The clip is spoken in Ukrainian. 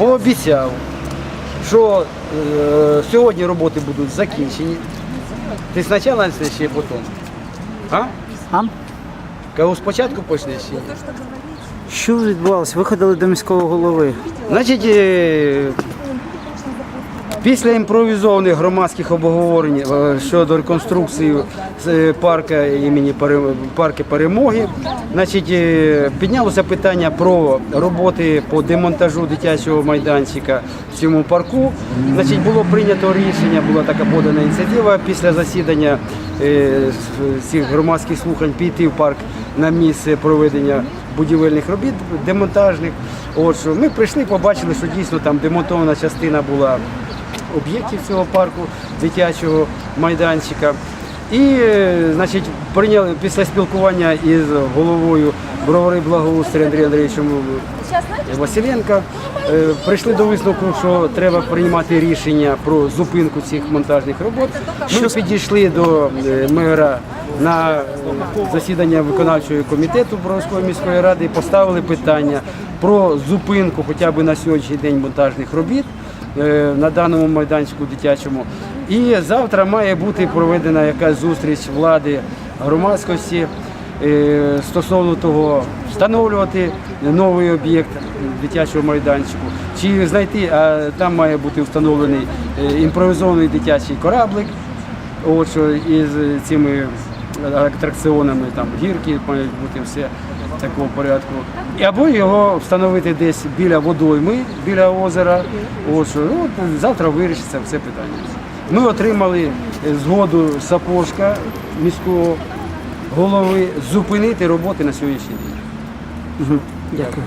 пообіцяв, що е, сьогодні роботи будуть закінчені. Ти спочатку чи потім? А? А? Кажу, спочатку почнеш чи ні? Що відбувалося? Виходили до міського голови. Значить, е, після імпровізованих громадських обговорень е, щодо реконструкції е, парка імені парки перемоги, значить, е, піднялося питання про роботи по демонтажу дитячого майданчика в цьому парку. Значить, було прийнято рішення, була така подана ініціатива після засідання цих громадських слухань піти в парк на місце проведення будівельних робіт демонтажних. От що ми прийшли, побачили, що дійсно там демонтована частина була об'єктів цього парку, дитячого майданчика. І, е, значить, прийняли після спілкування із головою бровари благоустрій Андрієм Андрійовичем Василенка. е, Прийшли до висновку, що треба приймати рішення про зупинку цих монтажних робот. Ми підійшли до е, мера на е, засідання виконавчого комітету Броварської міської ради і поставили питання про зупинку хоча б на сьогоднішній день монтажних робіт е, на даному майданчику дитячому. І завтра має бути проведена якась зустріч влади громадськості е, стосовно того, встановлювати новий об'єкт дитячого майданчику, чи знайти, а там має бути встановлений е, імпровізований дитячий кораблик, от що із цими атракціонами, там гірки мають бути все такого порядку. Або його встановити десь біля водойми, біля озера. Ось, ну, от завтра вирішиться все питання. Ми отримали е, згоду Сапожка міського голови зупинити роботи на сьогоднішній день. Дякую.